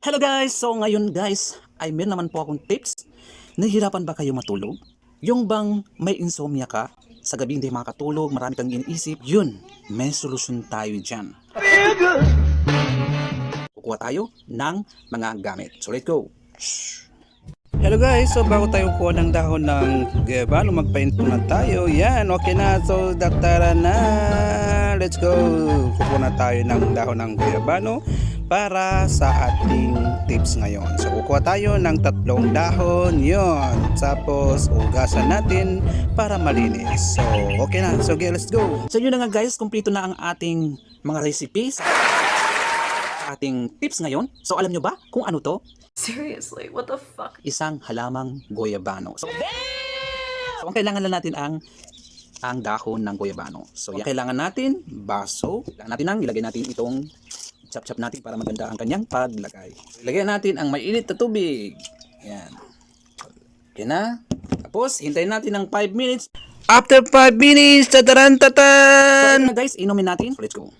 Hello guys! So ngayon guys, ay meron naman po akong tips. Nahihirapan ba kayo matulog? Yung bang may insomnia ka, sa gabi hindi makatulog, marami kang iniisip, yun, may solusyon tayo dyan. Kukuha tayo ng mga gamit. So let's go! Hello guys, so bago tayo kuha ng dahon ng gabano, magpaint muna tayo. Yan, okay na. So, daktara na. Let's go. Kukuha na tayo ng dahon ng gabano para sa ating tips ngayon. So, kukuha tayo ng tatlong dahon. Yon. Tapos, ugasan natin para malinis. So, okay na. So, okay, let's go. So, yun na nga guys. Kumpleto na ang ating mga recipes. Ating tips ngayon. So, alam nyo ba kung ano to? Seriously, what the fuck? isang halamang goyabano. So, so ang kailangan lang natin ang ang dahon ng goyabano. So, yan. kailangan natin baso. Kailangan natin ang ilagay natin itong chop-chop natin para maganda ang kanyang paglagay. Ilagay natin ang mainit na tubig. Yan. Okay na. Tapos, hintayin natin ng 5 minutes. After 5 minutes, tataran tatan! So, na guys, inumin natin. Let's go.